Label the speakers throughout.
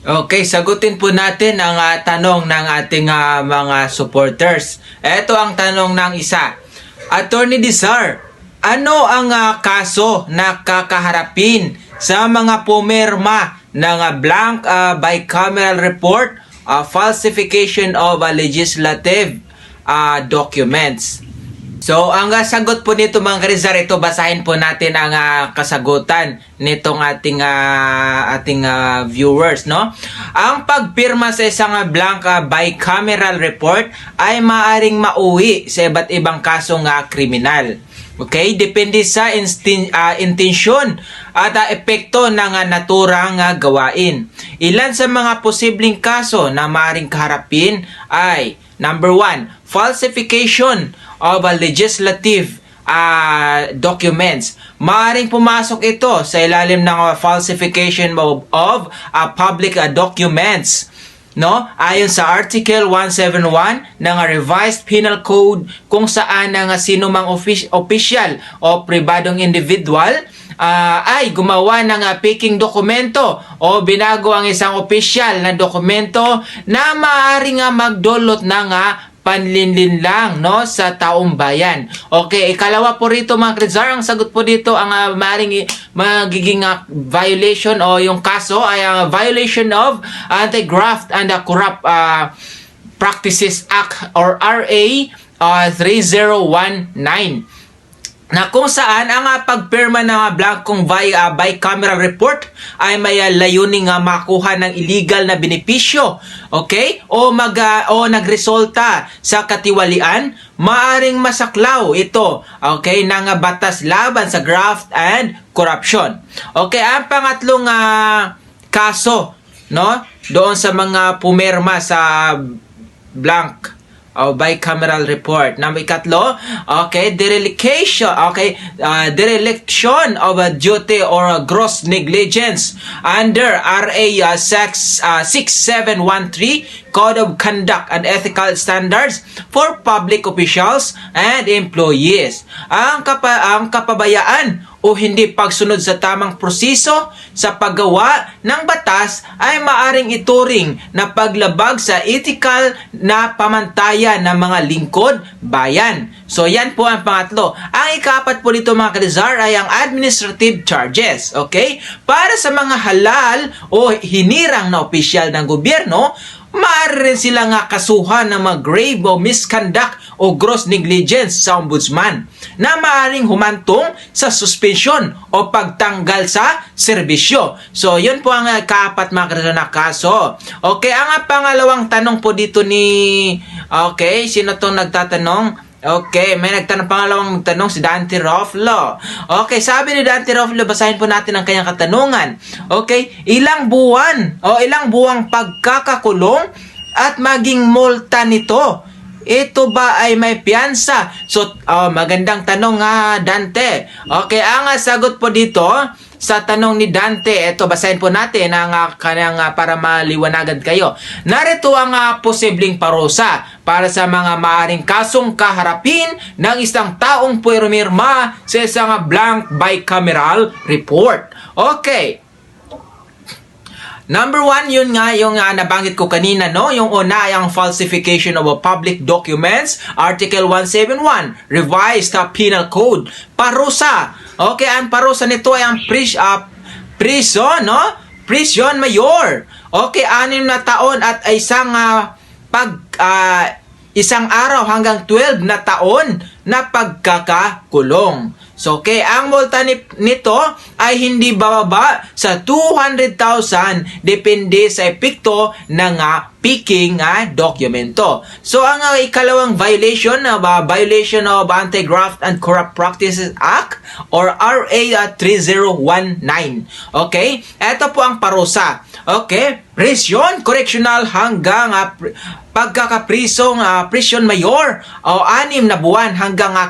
Speaker 1: Okay, sagutin po natin ang ah, tanong ng ating ah, mga supporters. Ito ang tanong ng isa. Attorney Dizar, ano ang ah, kaso na kakaharapin sa mga pumirma ng ah, blank ah, bicameral report ah, falsification of ah, legislative ah, documents? So, ang uh, sagot po nito mga Karizar, ito basahin po natin ang ah, kasagutan nitong ating ah, ating ah, viewers, no? Ang pagpirma sa isang ah, blank ah, bicameral report ay maaring mauwi sa iba't ibang kasong ah, kriminal. Okay? Depende sa instin, ah, intensyon at ah, epekto ng ah, naturang ah, gawain. Ilan sa mga posibleng kaso na maaring kaharapin ay Number one, falsification of a legislative uh, documents. Maaring pumasok ito sa ilalim ng uh, falsification of, of uh, public uh, documents. No? Ayon sa Article 171 ng uh, Revised Penal Code kung saan ang uh, sino mang offic- official o pribadong individual ah, ay gumawa ng ah, faking dokumento o binago ang isang opisyal na dokumento na maaaring nga magdulot ng ah, panlinlin lang no sa taong bayan. Okay, ikalawa po rito mga Krizar, ang sagot po dito ang uh, maaaring i- magiging ah, violation o yung kaso ay ang violation of Anti-Graft and ah, Corrupt ah, Practices Act or RA ah, 3019 na kung saan ang uh, pagpirma ng uh, blankong bi, uh, bicameral report ay may uh, layuning uh, makuha ng illegal na benepisyo okay? O mag uh, o nagresulta sa katiwalian maaring masaklaw ito okay ng uh, batas laban sa graft and corruption. Okay ang pangatlong uh, kaso no doon sa mga pumirma sa blank o bicameral report. Number ikatlo, okay, dereliction, okay, uh, dereliction of a duty or a gross negligence under RA uh, sex, uh, 6713 Code of Conduct and Ethical Standards for Public Officials and Employees. Ang, kapa, ang kapabayaan o hindi pagsunod sa tamang proseso sa paggawa ng batas ay maaring ituring na paglabag sa ethical na pamantayan ng mga lingkod bayan. So yan po ang pangatlo. Ang ikapat po dito mga kalizar ay ang administrative charges. Okay? Para sa mga halal o hinirang na opisyal ng gobyerno, maaari sila nga kasuhan ng mga grave o misconduct o gross negligence sa ombudsman na maaring humantong sa suspensyon o pagtanggal sa serbisyo. So, yun po ang uh, kaapat mga na kaso. Okay, ang pangalawang tanong po dito ni... Okay, sino tong nagtatanong? Okay, may nagtanong pangalawang tanong si Dante Roflo. Okay, sabi ni Dante Roflo, basahin po natin ang kanyang katanungan. Okay, ilang buwan o ilang buwang pagkakakulong at maging multa nito? Ito ba ay may piyansa? So, oh, magandang tanong nga, Dante. Okay, ang ah, sagot po dito sa tanong ni Dante, ito basahin po natin ang uh, kanyang ah, para maliwanagan kayo. Narito ang ah, posibleng parusa para sa mga maaring kasong kaharapin ng isang taong pumirma sa isang ah, blank bicameral report. Okay. Number one, yun nga, yung uh, nabanggit ko kanina, no? Yung una ay ang falsification of public documents, Article 171, Revised uh, Penal Code. Parusa. Okay, ang parusa nito ay ang pris, uh, prison, no? Prison mayor. Okay, anim na taon at isang uh, pag uh, isang araw hanggang 12 na taon na pagkakakulong. So, okay, ang multa ni, nito ay hindi bababa sa 200,000 depende sa epekto ng uh, picking uh, dokumento. So, ang uh, ikalawang violation uh, violation of Anti-Graft and Corrupt Practices Act or RA uh, 3019. Okay? Ito po ang parusa. Okay? Presyon correctional hanggang uh, pr- pagkakaprisong uh, prison mayor o anim na buwan hanggang uh,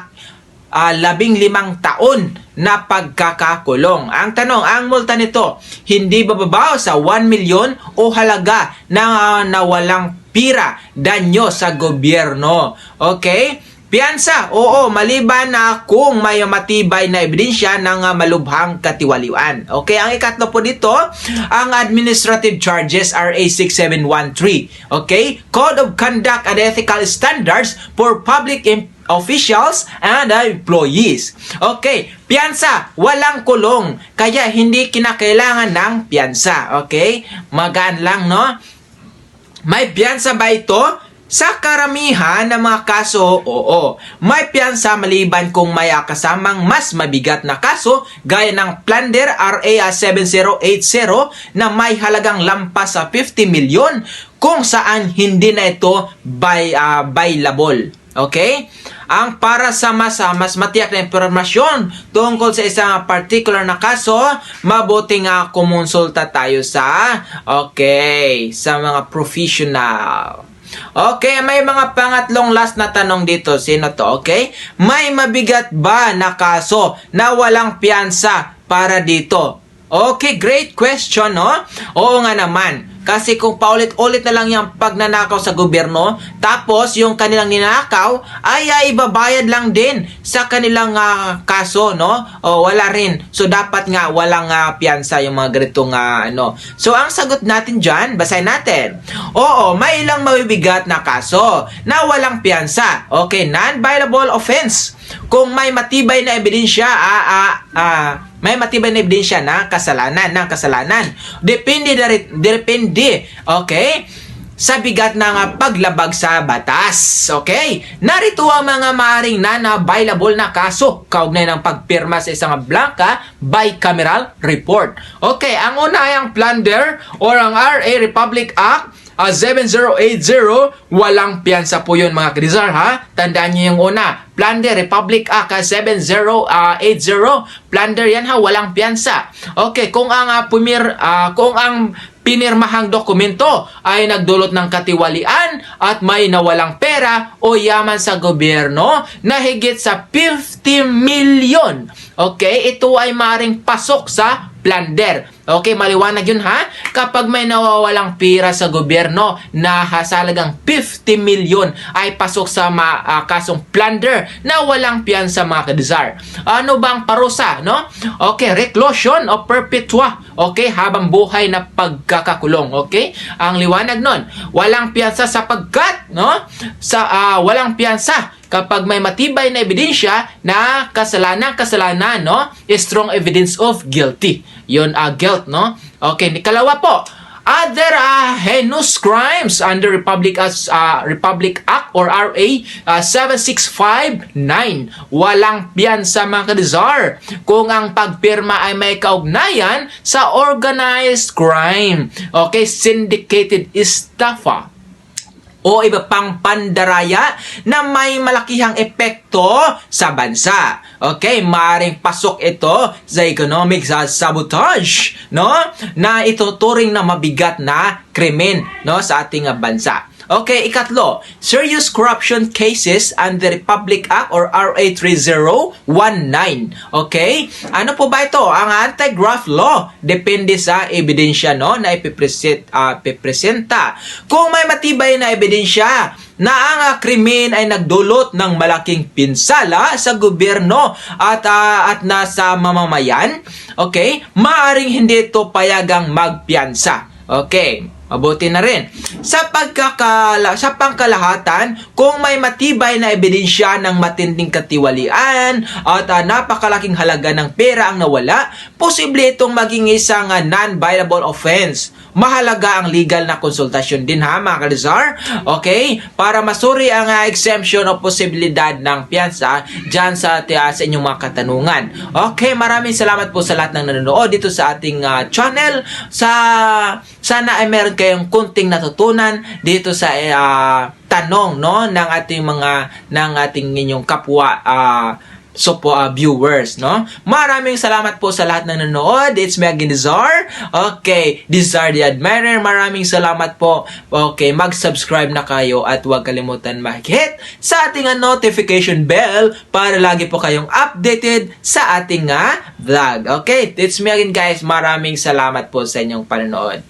Speaker 1: uh, labing limang taon na pagkakakulong. Ang tanong, ang multa nito, hindi bababa sa 1 milyon o halaga na uh, nawalang pira danyo sa gobyerno. Okay? Piyansa, oo, maliban na kung may matibay na ebidensya ng ah, malubhang katiwalian. Okay, ang ikatlo po dito, ang administrative charges RA 6713. Okay, Code of Conduct and Ethical Standards for Public Em- officials and uh, employees. Okay, piyansa, walang kulong, kaya hindi kinakailangan ng piyansa. Okay, magaan lang, no? May piyansa ba ito? Sa karamihan ng mga kaso, oo. May piyansa maliban kung may kasamang mas mabigat na kaso gaya ng Plunder RA 7080 na may halagang lampas sa 50 milyon kung saan hindi na ito ah, bailable. Okay? Ang para sa mas, mas matiyak na impormasyon tungkol sa isang particular na kaso, mabuti nga kumonsulta tayo sa, okay, sa mga professional. Okay, may mga pangatlong last na tanong dito. Sino to? Okay? May mabigat ba na kaso na walang piyansa para dito? Okay, great question, no? Oo nga naman. Kasi kung paulit-ulit na lang yung pagnanakaw sa gobyerno, tapos yung kanilang ninakaw ay ay ibabayad lang din sa kanilang ah, kaso, no? O wala rin. So dapat nga walang uh, piyansa yung mga ganitong ah, ano. So ang sagot natin diyan, basahin natin. Oo, may ilang mabibigat na kaso na walang piyansa. Okay, non-violable offense. Kung may matibay na ebidensya, ah, ah, ah, may matibay na ebidensya na kasalanan, ng kasalanan. Depende, na rin- depende, okay? Sa bigat ng paglabag sa batas. Okay? Narito ang mga maaring non-available na kaso kaugnay ng pagpirma sa isang blanca bicameral report. Okay, ang una ay ang plunder or ang RA Republic Act Ah, 7080, walang piyansa po yun mga krizar ha. Tandaan niyo yung una. Plunder Republic Act ah, 7080, plunder yan ha, walang piyansa. Okay, kung ang ah, pumir, ah, kung ang pinirmahang dokumento ay nagdulot ng katiwalian at may nawalang pera o yaman sa gobyerno na higit sa 50 million. Okay, ito ay maring pasok sa plunder. Okay, maliwanag yun ha? Kapag may nawawalang pira sa gobyerno na hasalagang 50 million ay pasok sa ma, ah, kasong plunder na walang piyansa mga kadesar. Ano bang parusa, no? Okay, reclusion o perpetua. Okay, habang buhay na pagkakakulong. Okay? Ang liwanag nun, walang piyansa sapagkat, no? Sa ah, walang piyansa kapag may matibay na ebidensya na kasalanan kasalanan no strong evidence of guilty. Yun ah guilt no? Okay ikalawa po. Other uh, heinous crimes under Republic as uh, Republic Act or RA uh, 7659 walang piyansa mga kadizar kung ang pagpirma ay may kaugnayan sa organized crime. Okay syndicated estafa o iba pang pandaraya na may malakihang epekto sa bansa. Okay, maring pasok ito sa economic sa sabotage, no? Na ituturing na mabigat na krimen, no, sa ating bansa. Okay, ikatlo, serious corruption cases under Republic Act or RA 3019. Okay? Ano po ba ito? Ang anti-graft law depende sa ebidensya no na ipipresent uh, pipresenta. Kung may matibay na ebidensya na ang ah, krimen ay nagdulot ng malaking pinsala sa gobyerno at ah, at nasa mamamayan, okay? Maaring hindi ito payagang magpiyansa. Okay, mabuti na rin. Sa pagkakala sa pangkalahatan, kung may matibay na ebidensya ng matinding katiwalian at ah, napakalaking halaga ng pera ang nawala, posible itong maging isang ah, non-violable offense. Mahalaga ang legal na konsultasyon din ha mga kalizar. Okay? Para masuri ang ah, exemption o posibilidad ng piyansa dyan sa, ah, sa inyong mga katanungan. Okay, maraming salamat po sa lahat ng nanonood dito sa ating ah, channel. Sa sana ay meron kayong kunting natutunan dito sa ah, tanong no ng ating mga ng ating inyong kapwa ah, so po ah, viewers no? Maraming salamat po sa lahat ng nanonood. It's me again Dizar. Okay Dizar the Admirer maraming salamat po. Okay mag-subscribe na kayo at huwag kalimutan mag-hit sa ating ah, notification bell para lagi po kayong updated sa ating ah, vlog. Okay it's me again guys. Maraming salamat po sa inyong panonood